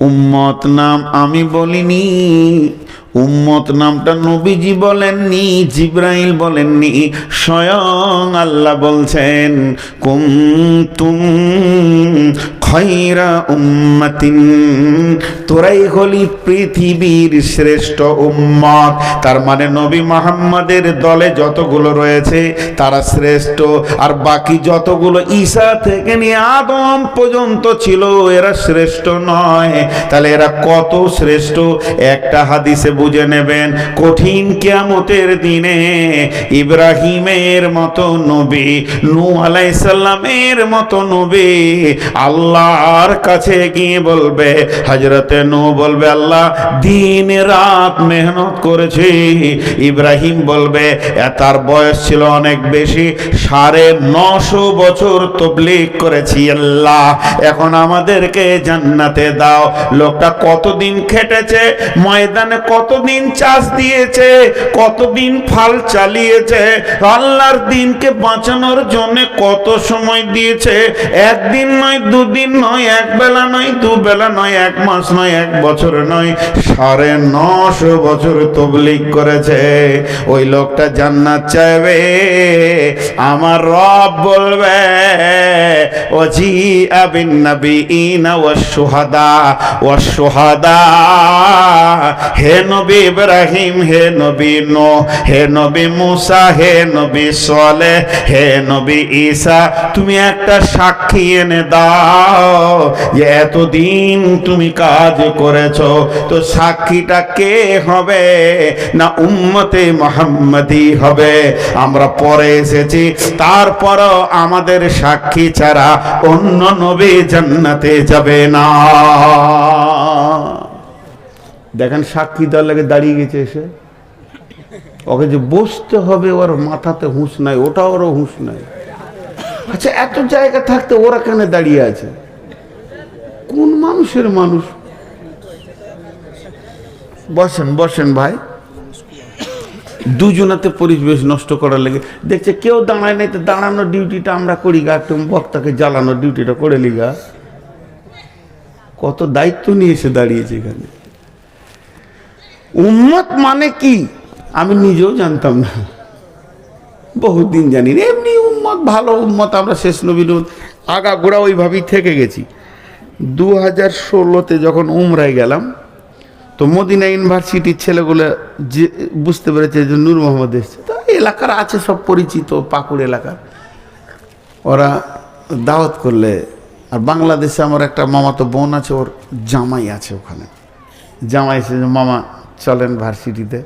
উম্মত নাম আমি বলিনি। উম্মত নামটা নবীজি বলেননি জিব্রাইল বলেননি। স্বয়ং আল্লাহ বলছেন কুমতুম খৈরা উম্মাতিন, তোরাই হলি পৃথিবীর শ্রেষ্ঠ উম্মত। তার মানে নবী মোহাম্মদের দলে যতগুলো রয়েছে, তারা শ্রেষ্ঠ। আর বাকি যতগুলো ঈসা থেকে নিয়ে আদম পর্যন্ত ছিল, এরা শ্রেষ্ঠ নয়। তাহলে এরা কত শ্রেষ্ঠ? একটা হাদিসে বুঝে নেবেন, কঠিন কিয়ামতের দিনে ইব্রাহিমের মতো নবী নূ আলাইসাল্লামের মতো নবী আল্লাহর কাছে গিয়ে বলবে? হজরতে নূ বলবে, আল্লাহ, দিন রাত মেহনত করেছি। ইব্রাহিম বলবে তার বয়স ছিল অনেক বেশি, সাড়ে নশো বছর তবলিক করেছি, আল্লাহ। এখন আমাদেরকে জান্নাতে দাও। লোকটা কতদিন খেটেছে, ময়দানে কতদিন চাষ দিয়েছে, কতদিন ফাল চালিয়েছে, আল্লাহর দিনকে বাঁচানোর জন্য কত সময় দিয়েছে, একদিন নয়, দুদিন নয়, এক বেলা নয়, দু বেলা নয়, এক মাস নয়, এক বছর নয়, সাড়ে নশো বছর তবলিক করেছে। ওই লোকটা জান্নাত চাইবে, আমার রব বলবে ও জি আবিন নবী ইনা ও ও হে নবী ইব্রাহিম, হে নবী নো হে নবী মুসা, হে নবী সলে হে নবী ঈসা, তুমি একটা সাক্ষী এনে দাও। যে এতদিন তুমি কাজ করেছ, তো সাক্ষীটা কে হবে? না উম্মতে মোহাম্মদি হবে। আমরা পরে এসেছি, তারপরও আমাদের সাক্ষী ছাড়া অন্য নবী জান্নাতে যাবে না। দেখেন সাক্ষী দেওয়ার লাগে দাঁড়িয়ে গেছে এসে। ওকে যে বসতে হবে, ওর মাথাতে হুঁশ নাই ওটা ওরও হুঁশ নাই। আচ্ছা এত জায়গা থাকতে ওরা কেন দাঁড়িয়ে আছে? কোন মানুষের মানুষ? বসেন বসেন ভাই। দুজনাতে পরিবেশ নষ্ট করার লেগে, দেখছে কেউ দাঁড়ায় নাই তো দাঁড়ানোর ডিউটিটা আমরা করি গা একদম বক্তাকে জ্বালানোর ডিউটিটা করে লিগা কত দায়িত্ব নিয়ে এসে দাঁড়িয়েছে এখানে। উম্মত মানে কি? আমি নিজেও জানতাম না। বহুদিন জানি এমনি উম্মত, ভালো উম্মত, আমরা শেষ নবীন আগা গোড়া ওইভাবেই থেকে গেছি। দু হাজার ষোলোতে যখন উমরায় গেলাম, তো মদিনা ইউনিভার্সিটির ছেলেগুলো যে বুঝতে পেরেছে যে নূর মোহাম্মদ এসছে। তো এলাকার আছে, সব পরিচিত, পাকুড় এলাকার। ওরা দাওয়াত করলে, আর বাংলাদেশে আমার একটা মামাতো বোন আছে, ওর জামাই আছে ওখানে। জামাই এসে মামা চলেন ভার্সিটিতে।